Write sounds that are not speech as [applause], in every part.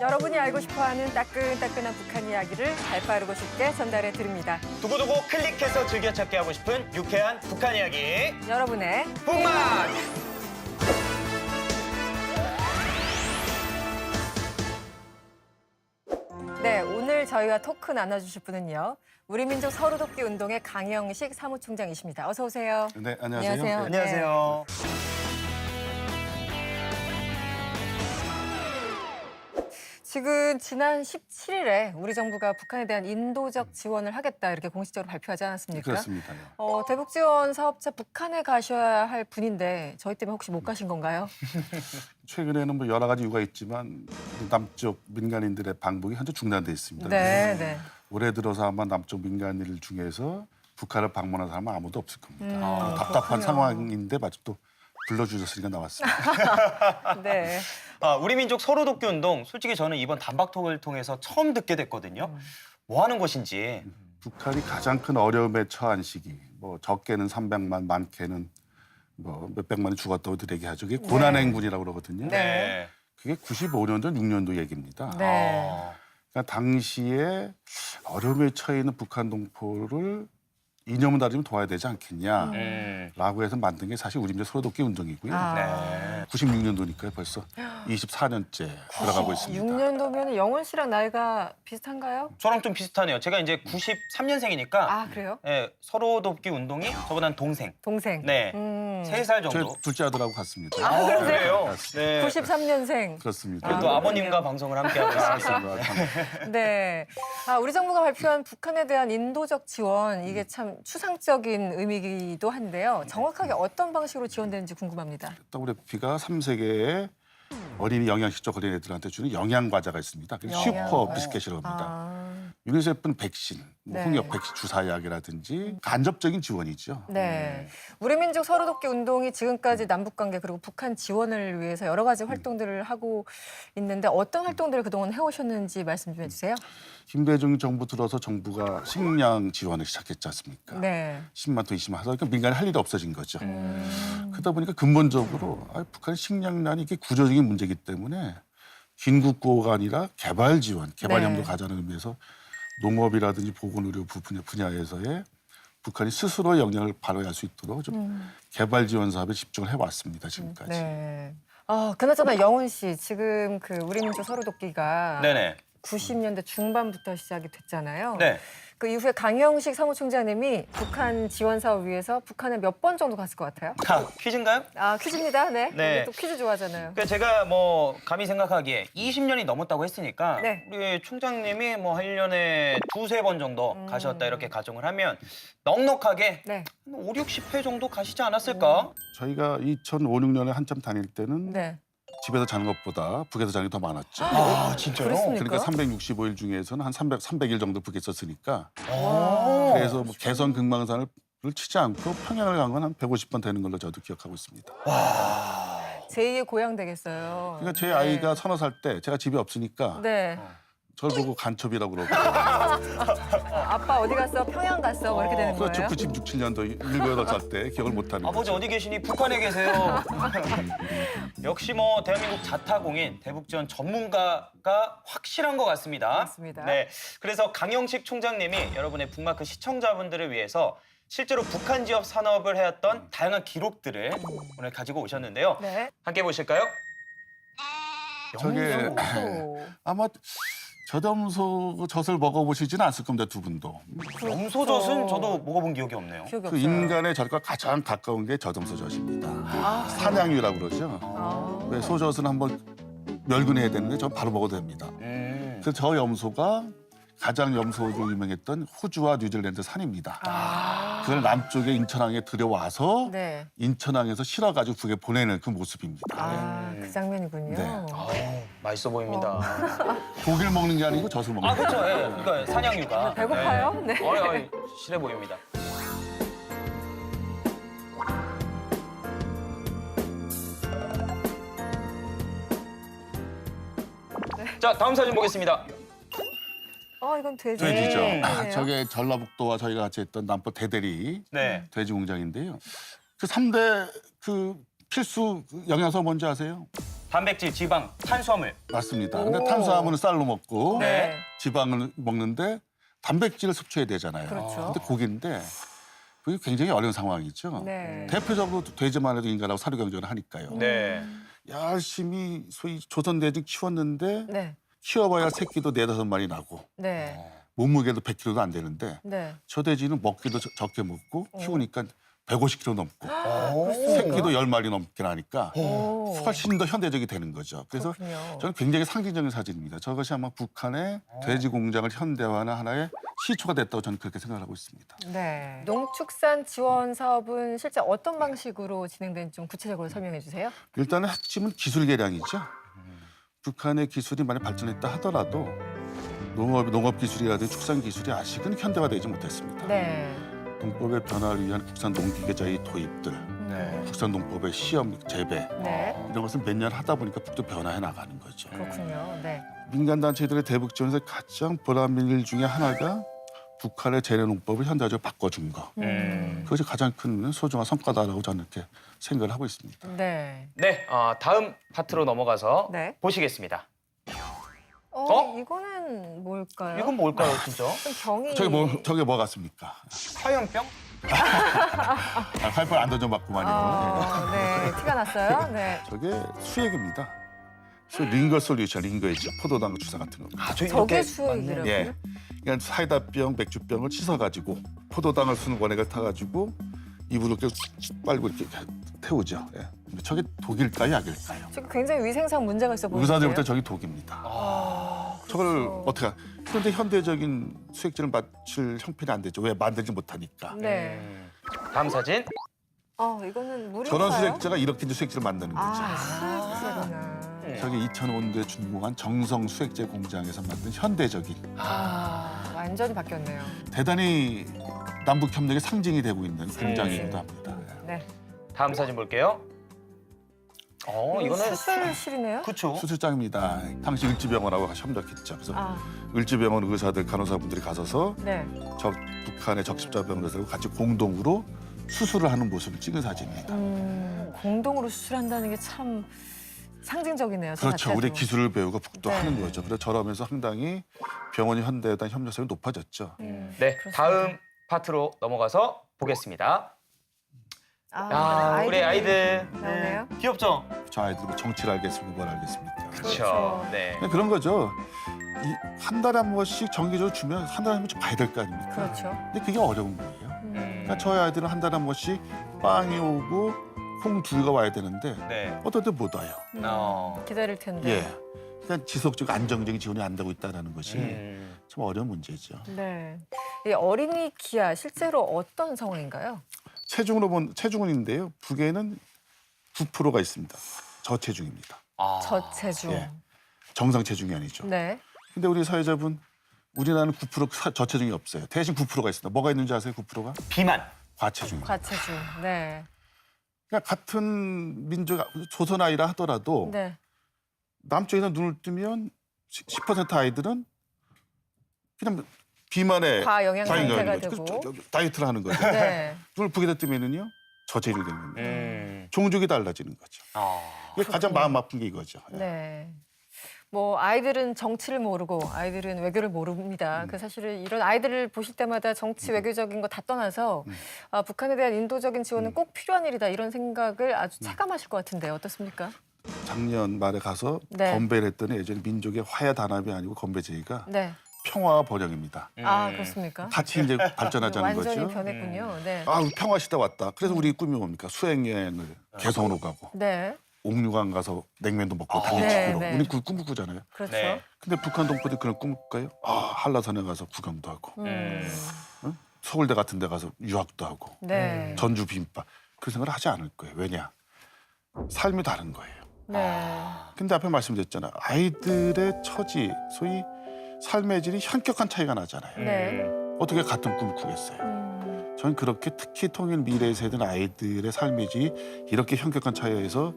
여러분이 알고 싶어하는 따끈따끈한 북한 이야기를 잘 빠르고 쉽게 전달해 드립니다. 두고두고 클릭해서 즐겨찾기 하고 싶은 유쾌한 북한 이야기 여러분의 북만! 저희와 토크 나눠주실 분은요. 우리 민족 서로돕기 운동의 강영식 사무총장이십니다. 어서 오세요. 네, 안녕하세요. 안녕하세요. 네. 안녕하세요. 지금 지난 17일에 우리 정부가 북한에 대한 인도적 지원을 하겠다 이렇게 공식적으로 발표하지 않았습니까? 그렇습니다요. 어, 대북 지원 사업자 북한에 가셔야 할 분인데 저희 때문에 혹시 못 가신 건가요? [laughs] 최근에는 뭐 여러 가지 이유가 있지만 남쪽 민간인들의 방북이 현재 중단돼 있습니다. 네, 네. 올해 들어서 아마 남쪽 민간인 중에서 북한을 방문한 사람은 아무도 없을 겁니다. 음, 어, 답답한 그렇군요. 상황인데 또 불러주셨으니까 나왔습니다. [laughs] 네. 아, 우리 민족 서로 돕기 운동 솔직히 저는 이번 단박톡을 통해서 처음 듣게 됐거든요. 음. 뭐 하는 것인지. 북한이 가장 큰 어려움에 처한 시기, 뭐 적게는 300만, 많게는 뭐 몇백만이 죽었다고 들 얘기하죠. 그게 고난행군이라고 그러거든요. 네. 그게 95년도, 6년도 얘기입니다. 네. 아, 그러니까 당시에 어려움에 처해 있는 북한 동포를 이념을 다지면 도와야 되지 않겠냐. 음. 라고 해서 만든 게 사실 우리 민족 소로돕기 운동이고요. 아. 네. 96년도니까요. 벌써 24년째 들어가고 있습니다. 6년도면 영원 씨랑 나이가 비슷한가요? 저랑 좀 비슷하네요. 제가 이제 93년생이니까 아, 그래요? 예, 서로 돕기 운동이 저보다 는 동생. 동생. 네. 음. 세 살 제 정도. 둘째 아들하고 같습니다. 아, 그러세요? 네. 93년생. 그렇습니다. 그래도 아, 아, 버님과 그렇군요. 방송을 함께 하고 있습니다. 그렇습니다. 네. 아, 우리 정부가 발표한 북한에 대한 인도적 지원, 이게 참 추상적인 의미이기도 한데요. 정확하게 어떤 방식으로 지원되는지 궁금합니다. WFP가 3세계의 어린이 영양실조 어린애들한테 주는 영양 과자가 있습니다. 그래서 영양 슈퍼 과자. 비스켓이라고 합니다. 아, 유니세프는 백신, 뭐 네. 홍역 백신 주사약이라든지 간접적인 지원이죠. 네. 우리 민족 서로 돕기 운동이 지금까지 남북 관계 그리고 북한 지원을 위해서 여러 가지 활동들을 하고 있는데 어떤 활동들을 그동안 해오셨는지 말씀 좀 해주세요. 김대중 정부 들어서 정부가 식량 지원을 시작했지 않습니까? 네. 10만 톤, 20만 하다 보니까 민간이 할 일이 없어진 거죠. 음. 그러다 보니까 근본적으로 아, 북한 식량난이 이게 구조적인 문제 이기 때문에 긴국고가 아니라 개발 지원, 개발 네. 염도 가자는 의미에서 농업이라든지 보건의료 부분 분야에서의 북한이 스스로 영향을 발휘할 수 있도록 좀 음. 개발 지원 사업에 집중을 해왔습니다 지금까지. 네. 아, 그나저나 영훈 씨, 지금 그 우리 민족 서로 돕기가 네네. 90년대 중반부터 시작이 됐잖아요. 네. 그 이후에 강영식 사무총장님이 북한 지원 사업 위해서 북한에 몇 번 정도 갔을 것 같아요? 자, 퀴즈인가요? 아 퀴즈입니다. 네. 네. 우리 또 퀴즈 좋아하잖아요. 그러니까 제가 뭐 감히 생각하기에 20년이 넘었다고 했으니까 네. 우리 총장님이 뭐 1년에 두세 번 정도 음. 가셨다 이렇게 가정을 하면 넉넉하게 네. 한 5, 60회 정도 가시지 않았을까? 저희가 2005, 6년에 한참 다닐 때는 네. 집에서 자는 것보다 북에서 자는 게 더 많았죠. 아, 진짜요? 그렇습니까? 그러니까 365일 중에서는 한 300, 300일 정도 북에 있었으니까 오. 그래서 뭐 개성 금강산을 치지 않고 평양을 간 건 한 150번 되는 걸로 저도 기억하고 있습니다. 제2의 고향 되겠어요. 그러니까 제 네. 아이가 서너 살 때 제가 집에 없으니까 네. 저를 보고 간첩이라고 그러고 어, 아빠 어디 갔어? 평양 갔어? 뭐 이렇게 되는 그렇죠. 거예요? 96, 7년도 7, 8살 때 기억을 못하는 아버지. 어디 계시니? 북한에 계세요. [laughs] 역시 뭐 대한민국 자타공인 대북지원 전문가가 확실한 것 같습니다. 맞습니다. 네, 그래서 강영식 총장님이 여러분의 북마크 시청자분들을 위해서 실제로 북한 지역 산업을 해왔던 다양한 기록들을 오늘 가지고 오셨는데요. 네. 함께 보실까요? 저게 영수. 아마 저염소 젖을 먹어보시지는 않을 겁니다. 두 분도. 염소젓은 저도 먹어본 기억이 없네요. 기억이 그 없어요. 인간의 젖과 가장 가까운 게 저염소 젖입니다. 아. 사냥류라고 그러죠. 아. 왜 소젖은 한번 멸근해야 되는데 전 바로 먹어도 됩니다. 음. 그래서 저 염소가 가장 염소로 유명했던 호주와 뉴질랜드 산입니다. 아. 그걸 남쪽에 인천항에 들여와서 네. 인천항에서 실어가지고 북에 보내는 그 모습입니다. 아, 그 장면이군요. 네. 아우, 맛있어 보입니다. [laughs] 고기를 먹는 게 아니고 젖을 먹는 아 거예요. 그렇죠. 예, 그러니까 사냥류가. 배고파요? 네. 어이, 어이, 실해 보입니다. 자, 다음 사진 보겠습니다. 아 이건 돼지. 돼지죠. 네. 저게 전라북도와 저희가 같이 했던 남포 대대리 네. 돼지 공장인데요. 그 3대 그 필수 영양소 뭔지 아세요? 단백질, 지방, 탄수화물. 맞습니다. 오. 근데 탄수화물은 쌀로 먹고 네. 지방을 먹는데 단백질을 섭취해야 되잖아요. 그렇죠. 근데 고기인데 그게 굉장히 어려운 상황이죠. 네. 대표적으로 돼지만 해도 인간하고 사료 경쟁을 하니까요. 네. 열심히 소위 조선 돼지 키웠는데 네. 키워봐야 새끼도 네다섯 마리 나고 네. 몸무게도 100kg도 안 되는데 네. 저 돼지는 먹기도 적- 적게 먹고 어. 키우니까 150kg 넘고 오. 새끼도 10마리 넘게 나니까 오. 훨씬 더 현대적이 되는 거죠. 그래서 그렇군요. 저는 굉장히 상징적인 사진입니다. 저것이 아마 북한의 돼지 공장을 현대화하는 하나의 시초가 됐다고 저는 그렇게 생각하고 있습니다. 네. 농축산 지원 사업은 실제 어떤 방식으로 진행되는지 좀 구체적으로 설명해 주세요. 일단은 핵심은 기술 개량이죠. 북한의 기술이 많이 발전했다 하더라도 농업, 농업 기술이라든지 축산 기술이 아직은 현대화되지 못했습니다. 네. 농법의 변화를 위한 국산 농기계자의 도입들, 네. 국산 농법의 시험 재배 네. 이런 것을 몇년 하다 보니까 또 변화해 나가는 거죠. 그렇군요. 네. 민간 단체들의 대북 지원에서 가장 보람 일 중에 하나가 북한의 재래 농법을 현대화적으로 바꿔준 거. 음. 그것이 가장 큰 소중한 성과다라고 저는 이렇게 생각을 하고 있습니다. 네. 네, 어, 다음 파트로 넘어가서 네. 보시겠습니다. 어, 어? 이거는 뭘까요? 이건 뭘까요, 진짜? [laughs] 좀 병이 저게 뭐 저게 뭐 같습니까? 화염병? 아, 활발 안 던져봤구만요. 아, 네. 티가 났어요. 네. 저게 수액입니다. 수 링거 솔루션, 링거이죠. 포도당 주사 같은 거. 아, 저 저게 이렇게 수액이라고요? 예. 그러니까 사이다병, 맥주병을 씻어가지고 포도당을 쓰는 원액을 타가지고 입으로 이렇게 빨고 이렇게 태우죠. 예. 근데 저게 독일까요, 약일까요? 지금 굉장히 위생상 문제가 있어 보이는데요. 의사들 부터 저게 독입니다. 아, 저걸 그렇죠. 어떻게? 하- 그런데 현대적인 수액질을 맞출 형편이 안 되죠. 왜 만들지 못하니까. 네. 음. 다음 사진. 어, 이거는 물인가요? 전원 수액제가 이렇게 이제 수액질을 만드는 거죠. 아, 수액제구나. 네. 저게 2005년도에 준공한 정성 수액제 공장에서 만든 현대적인 아, 완전히 바뀌었네요. 대단히 남북 협력의 상징이 되고 있는 네. 공장이기도 합니다. 네. 다음 사진 볼게요. 어, 이거는 수술실이네요. 그쵸? 수술장입니다. 당시 을지병원하고 협력했죠. 그래서 아, 을지병원 의사들, 간호사분들이 가서서 네. 저 북한의 적십자병 의사들과 같이 공동으로 수술을 하는 모습을 찍은 사진입니다. 음, 공동으로 수술한다는 게 참 상징적이네요. 저 그렇죠. 우리 기술을 배우고 네. 북도하는 거죠. 그래서 저러면서 상당히 병원이 현대에 대한 협력성이 높아졌죠. 음, 네, 그렇습니다. 다음 파트로 넘어가서 보겠습니다. 아, 야, 우리 아이들. 나오네요. 귀엽죠? 저 아이들 뭐 정치를 알겠습니까? 뭘 알겠습니까? 그렇죠. 그렇죠. 네. 그냥 그런 거죠. 이 한 달에 한 번씩 정기적으로 주면 한 달에 한 번씩 봐야 될 거 아닙니까? 그렇죠. 근데 그게 어려운 거예요. 음. 그러니까 저희 아이들은 한 달에 한 번씩 빵이 오고 콩두가 와야 되는데 네. 어떨 때 못 와요. 음, 어. 기다릴 텐데. 예. 그러니까 지속적 안정적인 지원이 안 되고 있다는 것이 음. 참 어려운 문제죠. 네. 이 어린이 기아 실제로 어떤 상황인가요? 체중으로 본 체중은인데요. 북에는 9%가 있습니다. 저체중입니다. 아. 저체중. 예. 정상 체중이 아니죠. 네. 근데 우리 사회자분 우리나라는 9% 사- 저체중이 없어요. 대신 9%가 있습니다. 뭐가 있는지 아세요? 9%가 비만. 과체중입니다. 과체중. 네. 그러니까 같은 민족 조선 아이라 하더라도 네. 남쪽에서 눈을 뜨면 10% 아이들은 그냥 비만에 과영양 상태가. 되고. 그- 저- 저- 다이어트를 하는 거죠. 네. 눈을 북에다 뜨면은요 저체중이 되는 겁니다. 음. 종족이 달라지는 거죠. 아. 이게 가장 마음 아픈 게 이거죠. 예. 네. 뭐 아이들은 정치를 모르고 아이들은 외교를 모릅니다. 음. 그 사실은 이런 아이들을 보실 때마다 정치 외교적인 거 다 떠나서 음. 아, 북한에 대한 인도적인 지원은 음. 꼭 필요한 일이다 이런 생각을 아주 체감하실 것 같은데 어떻습니까? 작년 말에 가서 네. 건배를 했더니 예전에 민족의 화해 단합이 아니고 건배 제의가 네. 평화와 번영입니다. 아 음. 그렇습니까? 같이 이제 발전하자는 완전히 거죠. 변했군요. 네. 아 평화 시대 왔다. 그래서 우리 꿈이 뭡니까? 수행 여행을 개성으로 가고 네. 옥류관 가서 냉면도 먹고 아. 당일치기로. 네, 네. 우리 그 꿈을 꾸잖아요. 그렇죠. 네. 근데 북한 동포들이 그런 꿈을 꿔요? 아 한라산에 가서 구경도 하고 음. 서울대 같은 데 가서 유학도 하고 네. 전주 비빔밥 그 생각을 하지 않을 거예요. 왜냐? 삶이 다른 거예요. 네. 근데 앞에 말씀드렸잖아 요. 아이들의 처지, 소위 삶의 질이 현격한 차이가 나잖아요. 네. 어떻게 같은 꿈을 꾸겠어요? 음. 저는 그렇게 특히 통일 미래 세대 아이들의 삶의 질이 이렇게 현격한 차이에서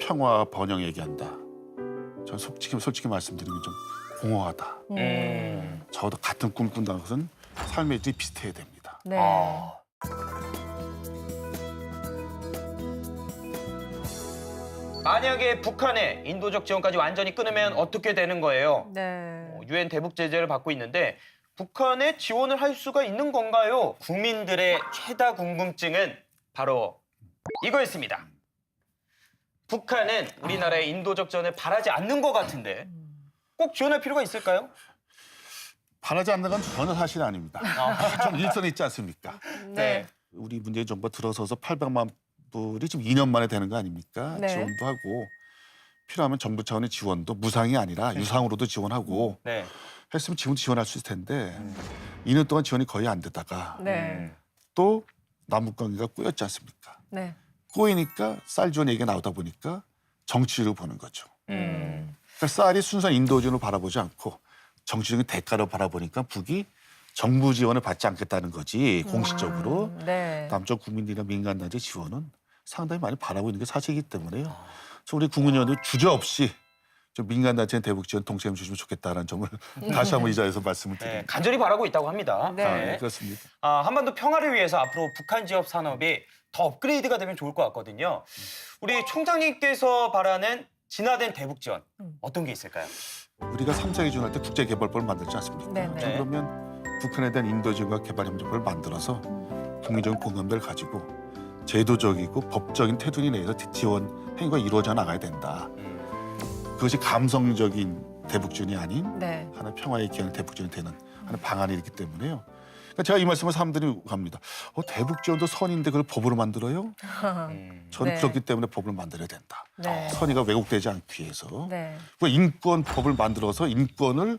평화 번영 얘기한다. 전 솔직히 솔직히 말씀드리면 좀 공허하다. 음. 저도 같은 꿈 꾼다는 것은 삶의 질이 비슷해야 됩니다. 네. 아. 만약에 북한의 인도적 지원까지 완전히 끊으면 어떻게 되는 거예요? 네. 어, 유엔 대북 제재를 받고 있는데 북한에 지원을 할 수가 있는 건가요? 국민들의 최다 궁금증은 바로 이거였습니다. 북한은 우리나라의 인도적 지원을 바라지 않는 것 같은데 꼭 지원할 필요가 있을까요? 바라지 않는 건 전혀 사실 아닙니다. 좀 일선에 있지 않습니까? 네. 우리 문재인 정부 들어서서 800만 불이 지금 2년 만에 되는 거 아닙니까? 네. 지원도 하고 필요하면 정부 차원의 지원도 무상이 아니라 유상으로도 지원하고 네. 했으면 지금도 지원할 수 있을 텐데 2년 동안 지원이 거의 안 되다가 네. 음. 또 남북 관계가 꼬였지 않습니까? 네. 꼬이니까 쌀 지원 얘기가 나오다 보니까 정치를 보는 거죠. 음. 그러니까 쌀이 순수한 인도 지원을 바라보지 않고 정치적인 대가를 바라보니까 북이 정부 지원을 받지 않겠다는 거지 공식적으로 음, 네. 남쪽 국민들이나 민간단체 지원은 상당히 많이 바라고 있는 게 사실이기 때문에요. 그래서 우리 국민연도 주저없이 좀 민간단체 대북 지원 동참해 주시면 좋겠다는 점을 [laughs] 다시 한번 이 자리에서 말씀을 네, 드립니다. 간절히 바라고 있다고 합니다. 네. 아, 네. 그렇습니다. 아, 한반도 평화를 위해서 앞으로 북한 지역 산업이 더 업그레이드가 되면 좋을 것 같거든요. 우리 총장님께서 바라는 진화된 대북 지원 음. 어떤 게 있을까요? 우리가 삼자 기준할 때 국제개발법을 만들지 않습니까? 네, 네. 자, 그러면 북한에 대한 인도 지원과 개발 협력을 만들어서 국민적인 공감대를 가지고 제도적이고 법적인 테두리 내에서 지원 행위가 이루어져 나가야 된다. 음. 그것이 감성적인 대북 지원이 아닌 네. 하나 평화의 기한의 대북 지원이 되는 하는 방안이 있기 때문에요. 그러니까 제가 이 말씀을 사람들이 합니다. 어, 대북 지원도 선인데 그걸 법으로 만들어요? 음. 저는 네. 그렇기 때문에 법을 만들어야 된다. 네. 선의가 왜곡되지 않기 위해서 네. 그 인권 법을 만들어서 인권을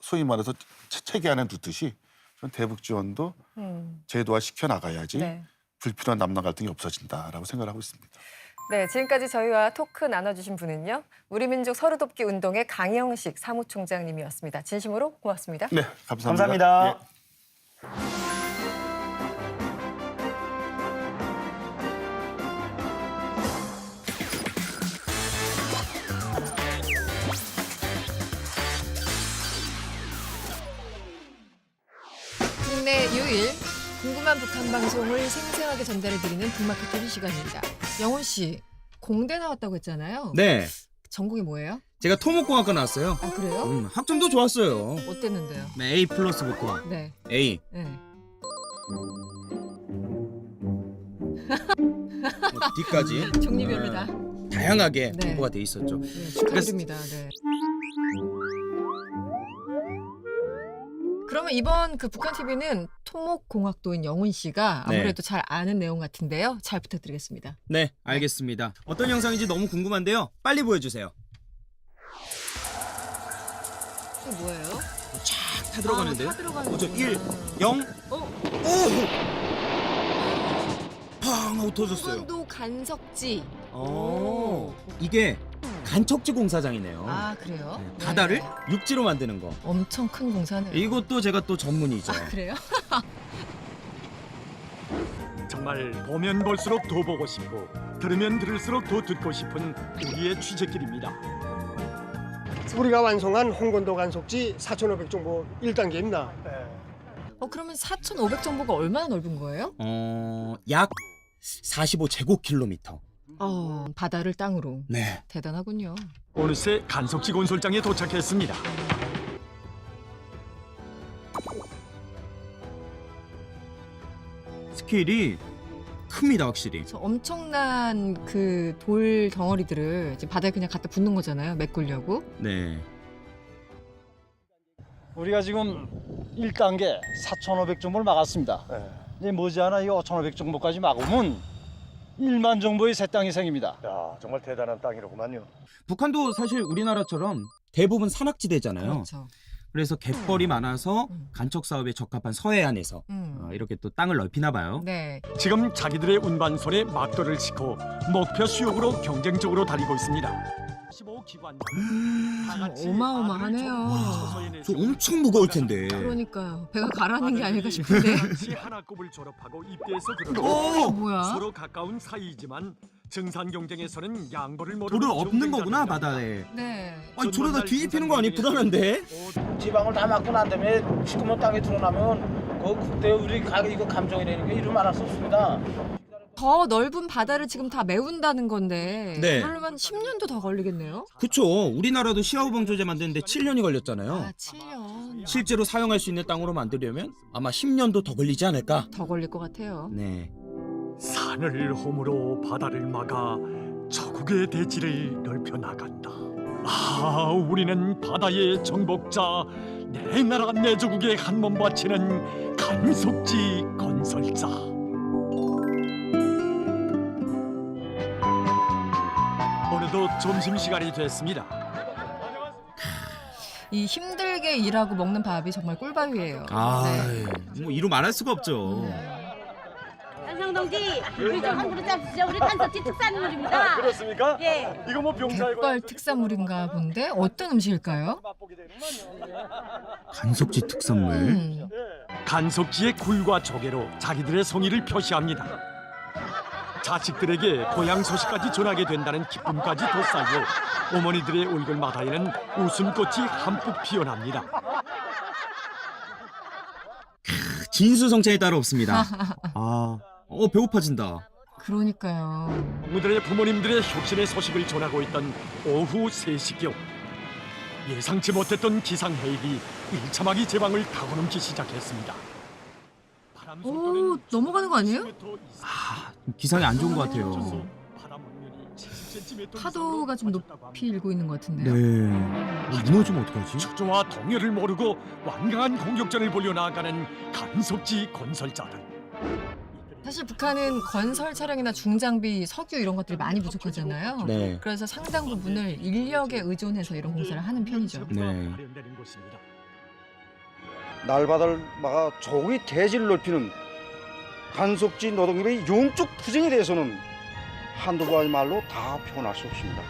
소위 말해서 체- 체계 안에 두듯이 저는 대북 지원도 음. 제도화 시켜 나가야지 네. 불필요한 남남 갈등이 없어진다라고 생각을 하고 있습니다. 네, 지금까지 저희와 토크 나눠주신 분은요. 우리 민족 서로돕기 운동의 강영식 사무총장님이었습니다. 진심으로 고맙습니다. 네, 감사합니다. 감사합니다. 예. 국내 유일 궁금한 북한 방송을 생생하게 전달해드리는 북마켓 TV 시간입니다. 영훈 씨, 공대 나왔다고 했잖아요. 네, 전공이 뭐예요? 제가 토목공학과 나왔어요. 아 그래요? 음, 학점도 좋았어요. 어땠는데요? 네, A 플러스부터 네, A. 네. 뭐 D까지 [laughs] 종류별로다. 어, 다양하게 네. 정보가 돼 있었죠. 네, 축하드립니다. 네. 그러면 이번 그 북한 TV는 토목공학도인 영훈 씨가 네. 아무래도 잘 아는 내용 같은데요. 잘 부탁드리겠습니다. 네, 알겠습니다. 어떤 영상인지 너무 궁금한데요. 빨리 보여주세요. 이게 뭐예요? 다 들어가는데요. 아, 다 들어가는 어, 저 거구나. 1, 0, 어? 오! 팡 하고 터졌어요. 한반도 간석지. 어, 이게 간척지 공사장이네요. 아 그래요? 네, 네. 바다를 육지로 만드는 거. 엄청 큰 공사네요. 이것도 제가 또 전문이죠. 아, 그래요? [laughs] 정말 보면 볼수록 더 보고 싶고 들으면 들을수록 더 듣고 싶은 우리의 취재길입니다. 우리가 완성한 홍건도 간속지 4,500 정보 1단계입니다. 어 그러면 4,500 정보가 얼마나 넓은 거예요? 어, 약 45제곱킬로미터. 어 바다를 땅으로. 네. 대단하군요. 어느새 간속지 건설장에 도착했습니다. 스케일이 큽니다, 확실히. 저 엄청난 그 돌 덩어리들을 이제 바다에 그냥 갖다 붓는 거잖아요. 메꾸려고. 네. 우리가 지금 1단계 4,500정보를 막았습니다. 이제 머지않아 이 5,500정보까지 막으면 1만 정보의 새 땅이 생깁니다. 야, 정말 대단한 땅이로구만요. 북한도 사실 우리나라처럼 대부분 산악지대잖아요. 그렇죠. 그래서 갯벌이 많아서 음. 간척 사업에 적합한 서해안에서 음. 어, 이렇게 또 땅을 넓히나 봐요. 네. 지금 자기들의 운반선에 막도를 싣고 목표 수역으로 경쟁적으로 달리고 있습니다. 15기관 다 같이 어마어마하네요. 저 엄청 무거울 텐데. 그러니까요. 배가 가라앉는 게 아닐까 싶은데. 같이 하나급을 졸업하고 입대해서 그런데 어, 뭐야? 서로 가까운 사이이지만 증산 경쟁에서는 양보를 모르는 돌을 엎는 거구나. 바다에. 네. 아니 저러다 뒤집히는 거 아니 불안한데? 지방을 다 막고 난 다음에 시커먼 땅에 드러나면 그 그때 우리 가 이거 감정이라는 게 이름 알수 없습니다. 더 넓은 바다를 지금 다 메운다는 건데 네. 그러려면 10년도 더 걸리겠네요. 그쵸. 우리나라도 시아우 방조제 만드는데 7년이 걸렸잖아요. 아, 7년. 실제로 사용할 수 있는 땅으로 만들려면 아마 10년도 더 걸리지 않을까? 더 걸릴 것 같아요. 네. 산을 허물어 바다를 막아 저국의 대지를 넓혀 나간다. 아, 우리는 바다의 정복자, 내 나라 내 조국에 한몸 바치는 간속지 건설자. 어느덧 점심 시간이 됐습니다. 이 힘들게 일하고 먹는 밥이 정말 꿀밥이에요. 아, 네. 뭐 이루 말할 수가 없죠. 한성 동지, 우리 좀한 그릇 잡수시죠. 우리 간섭지 특산물입니다. 그렇습니까? 예. 이거 뭐 병살고 백걸 특산물인가 본데 어떤 음식일까요? 간석지 특산물. 음. 간석지의 굴과 조개로 자기들의 성의를 표시합니다. 자식들에게 고향 소식까지 전하게 된다는 기쁨까지 덧싸여 어머니들의 얼굴 마다에는 웃음꽃이 한뿍 피어납니다. 진수성찬이 따로 없습니다. [laughs] 아, 어 배고파진다. 그러니까요. 오늘의 부모님들의 혁신의 소식을 전하고 있던 오후 3시경 예상치 못했던 기상해일이 일차막이 제방을 가고넘기 시작했습니다. 오, 넘어가는 거 아니에요? 10m 이상. 아, 기상이 안 좋은 것 같아요. 바다 물면이 70cm 파도가 좀 높이 일고 있는 것 네. 같은데요. 어, 무너지면 어떡하지? 축조와 동요를 모르고 완강한 공격전을 벌여 나가는 간석지 건설자들. 사실 북한은 건설 차량이나 중장비, 석유 이런 것들이 많이 부족하잖아요. 네. 그래서 상당 부분을 인력에 의존해서 이런 공사를 하는 편이죠. 네. 날바다를 막아 조국의 대지를 넓히는 간속지 노동력의 영적 투쟁에 대해서는 한두 번의 말로 다 표현할 수 없습니다.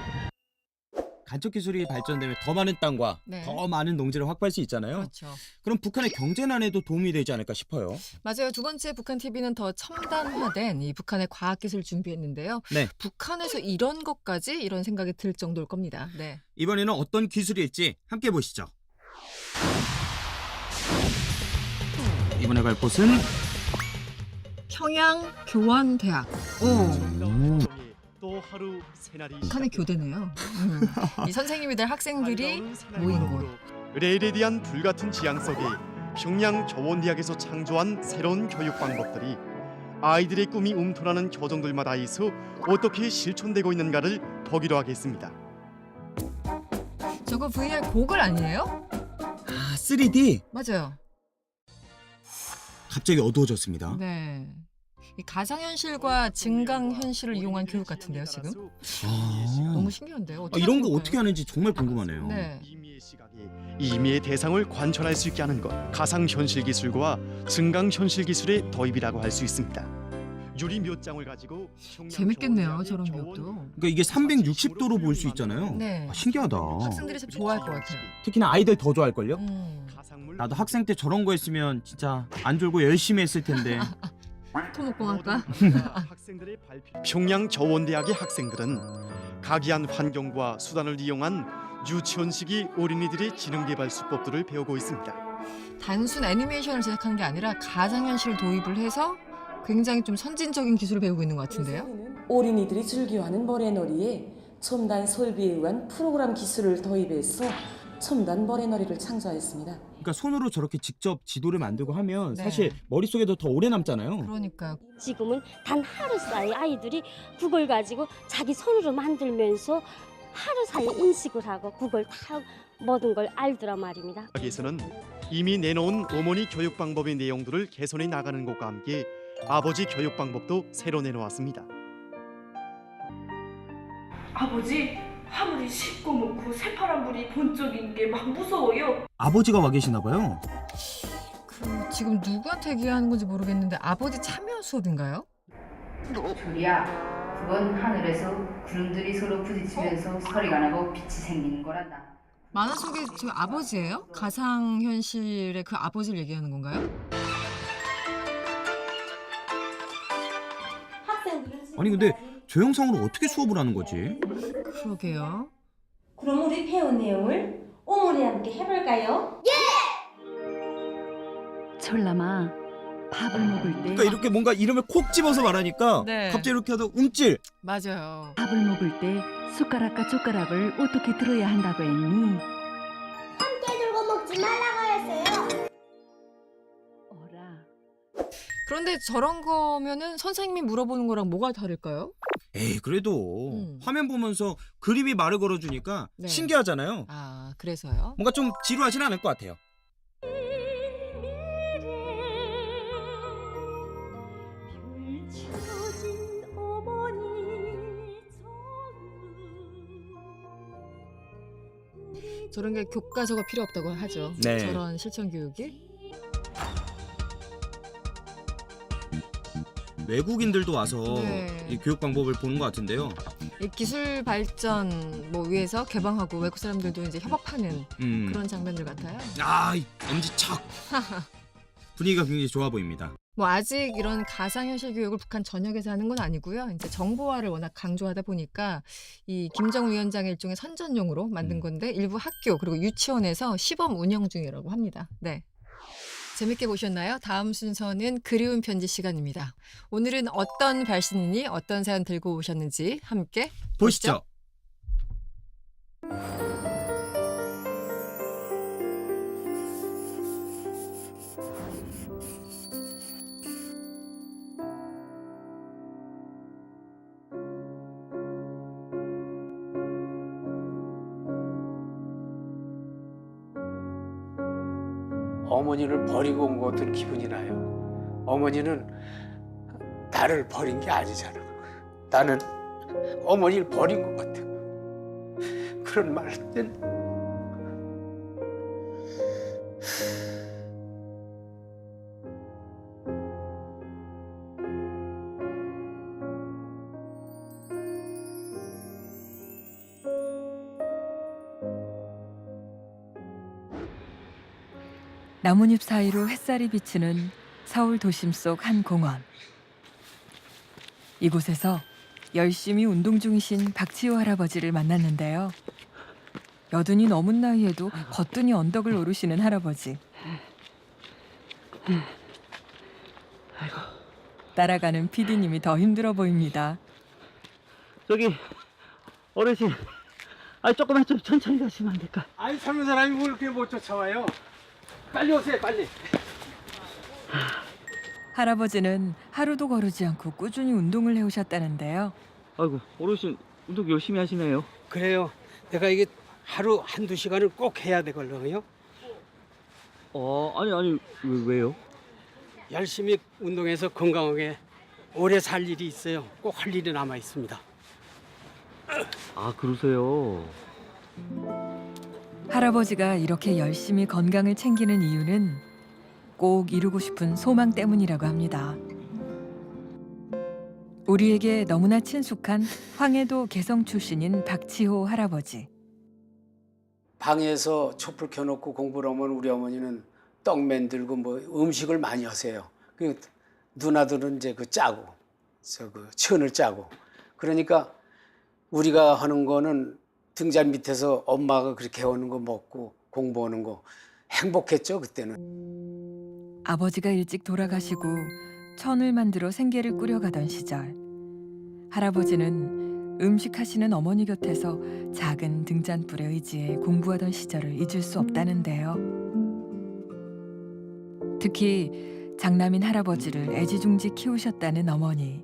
간척 기술이 발전되면 더 많은 땅과 네. 더 많은 농지를 확보할 수 있잖아요. 그렇죠. 그럼 북한의 경제난에도 도움이 되지 않을까 싶어요. 맞아요. 두 번째 북한 TV는 더 첨단화된 이 북한의 과학 기술 준비했는데요. 네. 북한에서 이런 것까지 이런 생각이 들 정도일 겁니다. 네. 이번에는 어떤 기술일지 함께 보시죠. 이번에 갈 곳은 평양 교원대학. 오. 또 하루 새날이 북한의 교대네요. 음. 이 선생님이들 학생들이 모인 곳. 레일에 대한 불같은 지향 속에 평양 교원대학에서 창조한 새로운 교육 방법들이 아이들의 꿈이 움트라는 교정들마다에서 어떻게 실천되고 있는가를 보기로 하겠습니다. 저거 VR 고글 아니에요? 아 3D. 맞아요. 갑자기 어두워졌습니다. 네. 이 가상현실과 증강현실을 이용한 교육 같은데요, 지금? 아, 너무 신기한데요. 아, 어떻게 이런 하는 거 걸까요? 어떻게 하는지 정말 궁금하네요. 네. 이미의 시각에 이미의 대상을 관찰할 수 있게 하는 것 가상 현실 기술과 증강 현실 기술의 도입이라고 할 수 있습니다. 유리 몇 장을 가지고 재밌겠네요, 저런 교육도. 그러니까 이게 360도로 볼 수 있잖아요. 네. 아, 신기하다. 학생들이 참 좋아할 것 같아요. 특히나 아이들 더 좋아할걸요? 음. 가상물 나도 학생 때 저런 거 했으면 진짜 안 졸고 열심히 했을 텐데. [laughs] 토목공학과? 학생들의 발표. 평양 교원대학의 학생들은 각이한 환경과 수단을 이용한 유치원식의 어린이들의 지능 개발 수법들을 배우고 있습니다. 단순 애니메이션을 제작하는 게 아니라 가상현실을 도입을 해서 굉장히 좀 선진적인 기술을 배우고 있는 것 같은데요. 어린이들이 즐겨하는 모래놀이에 첨단 설비에 의한 프로그램 기술을 도입해서 첨단 모래놀이를 창조하였습니다. 그러니까 손으로 저렇게 직접 지도를 만들고 하면 네. 사실 머릿속에도 더 오래 남잖아요. 그러니까 지금은 단 하루 사이 아이들이 그걸 가지고 자기 손으로 만들면서 하루 사이 인식을 하고 그걸 다 모든 걸 알더라 말입니다. 여기에서는 이미 내놓은 어머니 교육 방법의 내용들을 개선해 나가는 것과 함께 아버지 교육 방법도 새로 내놓았습니다. 아버지, 하물이 씻고 먹고 새파란 불이 번쩍인 게 막 무서워요. 아버지가 와 계시나 봐요. 그 지금 누구한테 얘기하는 건지 모르겠는데 아버지 참여 수업인가요? 둘이야. 그건 하늘에서 구름들이 서로 부딪히면서 소리가 나고 빛이 생기는 거란다. 만화 속에 저 아버지예요? 가상 현실의 그 아버지를 얘기하는 건가요? 아니 근데 저 영상으로 어떻게 수업을 하는 거지? 그러게요. 그럼 우리 배운 내용을 오모리 함께 해볼까요? 철남아 밥을 먹을 때 그러니까 이렇게 뭔가 이름을 콕 집어서 말하니까 네. 갑자기 이렇게 하다 움찔. 맞아요. 밥을 먹을 때 숟가락과 젓가락을 어떻게 들어야 한다고 했니? 그런데 저런 거면은 선생님이 물어보는 거랑 뭐가 다를까요? 에이 그래도 음. 화면 보면서 그림이 말을 걸어주니까 네. 신기하잖아요. 아, 그래서요? 뭔가 좀 지루하진 않을 것 같아요. 저런 게 교과서가 필요 없다고 하죠. 네. 저런 실천 교육이. 외국인들도 와서 네. 이 교육 방법을 보는 것 같은데요. 이 기술 발전 뭐 위해서 개방하고 외국 사람들도 이제 협업하는 음. 그런 장면들 같아요. 아, 이 엄지척. [laughs] 분위기가 굉장히 좋아 보입니다. 뭐 아직 이런 가상현실 교육을 북한 전역에서 하는 건 아니고요. 이제 정보화를 워낙 강조하다 보니까 이 김정은 위원장의 일종의 선전용으로 만든 음. 건데 일부 학교 그리고 유치원에서 시범 운영 중이라고 합니다. 네. 재밌게 보셨나요? 다음 순서는 그리운 편지 시간입니다. 오늘은 어떤 발신인이 어떤 사연 들고 오셨는지 함께 보시죠. 어머니를 버리고 온 것 같은 기분이 나요. 어머니는 나를 버린 게 아니잖아. 나는 어머니를 버린 것 같아. 그런 말할 나뭇잎 사이로 햇살이 비치는 서울 도심 속 한 공원. 이곳에서 열심히 운동 중이신 박치호 할아버지를 만났는데요. 여든이 넘은 나이에도 거뜬히 언덕을 오르시는 할아버지. 따라가는 피디님이 더 힘들어 보입니다. 저기 어르신, 아 조금만 좀 천천히 가시면 안 될까? 아니 젊은 사람이 뭘 이렇게 못 쫓아와요? 빨리 오세요 빨리. 할아버지는 하루도 거르지 않고 꾸준히 운동을 해오셨다는데요. 아이고 어르신 운동 열심히 하시네요. 그래요. 내가 이게 하루 한두 시간을 꼭 해야 되거든요. 어 아니 아니 왜, 왜요? 열심히 운동해서 건강하게 오래 살 일이 있어요. 꼭 할 일이 남아 있습니다. 아 그러세요. 할아버지가 이렇게 열심히 건강을 챙기는 이유는 꼭 이루고 싶은 소망 때문이라고 합니다. 우리에게 너무나 친숙한 황해도 개성 출신인 박치호 할아버지. 방에서 촛불 켜놓고 공부를 하면 우리 어머니는 떡 만들고 뭐 음식을 많이 하세요. 그 누나들은 이제 그 짜고 저그 천을 짜고 그러니까 우리가 하는 거는 등잔 밑에서 엄마가 그렇게 해오는 거 먹고 공부하는 거 행복했죠 그때는. 아버지가 일찍 돌아가시고 천을 만들어 생계를 꾸려가던 시절 할아버지는 음식 하시는 어머니 곁에서 작은 등잔불에 의지해 공부하던 시절을 잊을 수 없다는데요. 특히 장남인 할아버지를 애지중지 키우셨다는 어머니.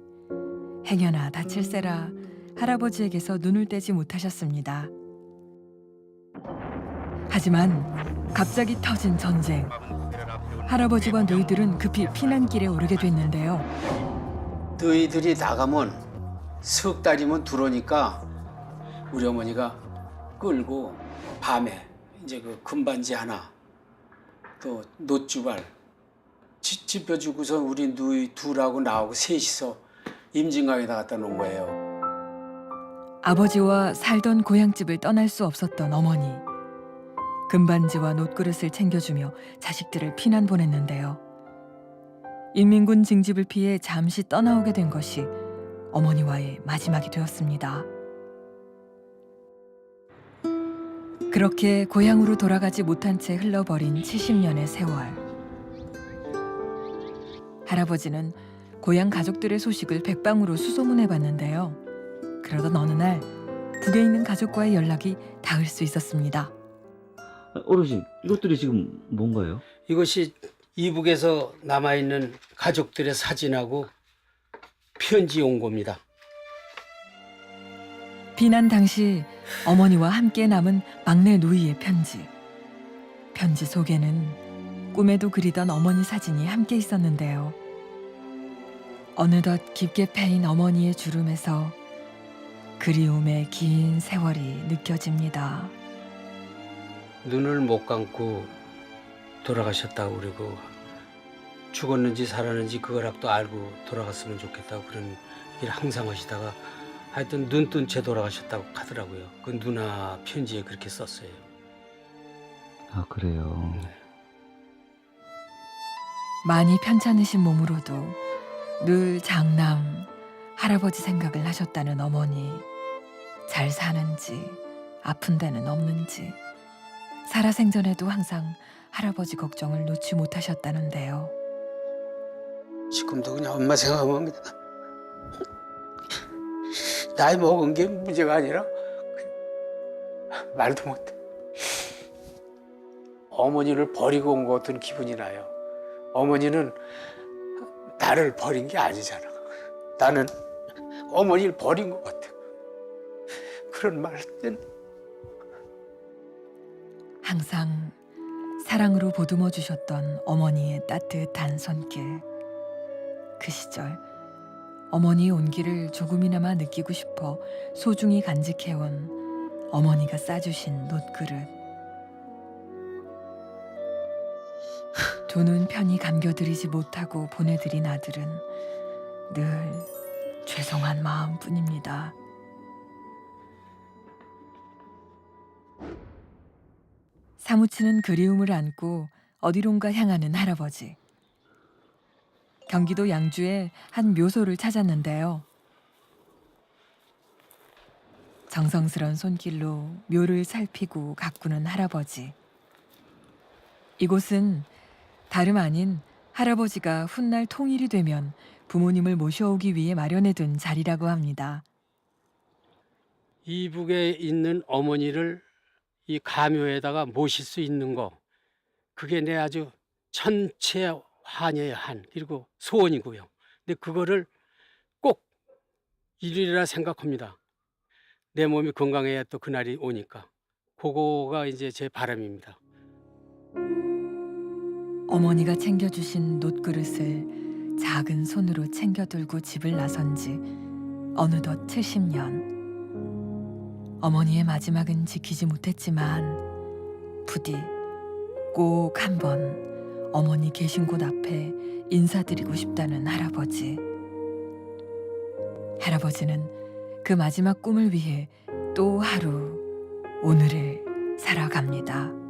행여나 다칠세라 할아버지에게서 눈을 떼지 못하셨습니다. 하지만 갑자기 터진 전쟁. 할아버지와 너희들은 급히 피난길에 오르게 됐는데요. 너희들이 나가면 석 달이면 들어오니까 우리 어머니가 끌고 밤에 이제 그 금반지 하나 또 노주발 지- 짚어주고서 우리 누이 둘하고 나하고 셋이서 임진강에다 갖다 놓은 거예요. 아버지와 살던 고향집을 떠날 수 없었던 어머니. 금반지와 놋그릇을 챙겨주며 자식들을 피난 보냈는데요. 인민군 징집을 피해 잠시 떠나오게 된 것이 어머니와의 마지막이 되었습니다. 그렇게 고향으로 돌아가지 못한 채 흘러버린 70년의 세월. 할아버지는 고향 가족들의 소식을 백방으로 수소문해 봤는데요. 그러던 어느 날 북에 있는 가족과의 연락이 닿을 수 있었습니다. 어르신, 이것들이 지금 뭔가요? 이것이 이북에서 남아 있는 가족들의 사진하고 편지 온 겁니다. 비난 당시 어머니와 함께 남은 막내 누이의 편지. 편지 속에는 꿈에도 그리던 어머니 사진이 함께 있었는데요. 어느덧 깊게 패인 어머니의 주름에서 그리움의 긴 세월이 느껴집니다. 눈을 못 감고 돌아가셨다고 그러고 죽었는지 살았는지 그거라도 알고 돌아갔으면 좋겠다고 그런 얘기를 항상 하시다가 하여튼 눈 뜬 채 돌아가셨다고 하더라고요. 그 누나 편지에 그렇게 썼어요. 아, 그래요. 많이 편찮으신 몸으로도 늘 장남, 할아버지 생각을 하셨다는 어머니. 잘 사는지, 아픈 데는 없는지. 살아생전에도 항상 할아버지 걱정을 놓지 못하셨다는데요. 지금도 그냥 엄마 생각하면 나이 먹은 게 문제가 아니라 그- 말도 못해. 어머니를 버리고 온 것 같은 기분이 나요. 어머니는 나를 버린 게 아니잖아. 나는 어머니를 버린 것 같아. 그런 말할땐 항상 사랑으로 보듬어 주셨던 어머니의 따뜻한 손길. 그 시절 어머니의 온기를 조금이나마 느끼고 싶어 소중히 간직해온 어머니가 싸주신 놋그릇. 두 눈 편히 감겨드리지 못하고 보내드린 아들은 늘 죄송한 마음뿐입니다. 사무치는 그리움을 안고 어디론가 향하는 할아버지. 경기도 양주의 한 묘소를 찾았는데요. 정성스런 손길로 묘를 살피고 가꾸는 할아버지. 이곳은 다름 아닌 할아버지가 훗날 통일이 되면 부모님을 모셔오기 위해 마련해둔 자리라고 합니다. 이북에 있는 어머니를 이 가묘에다가 모실 수 있는 거 그게 내 아주 천체 환영의 한 그리고 소원이고요. 근데 그거를 꼭 이루리라 생각합니다. 내 몸이 건강해야 또 그날이 오니까 그거가 이제 제 바람입니다. 어머니가 챙겨주신 놋그릇을 작은 손으로 챙겨 들고 집을 나선 지 어느덧 70년. 어머니의 마지막은 지키지 못했지만 부디 꼭 한번 어머니 계신 곳 앞에 인사드리고 싶다는 할아버지. 할아버지는 그 마지막 꿈을 위해 또 하루 오늘을 살아갑니다.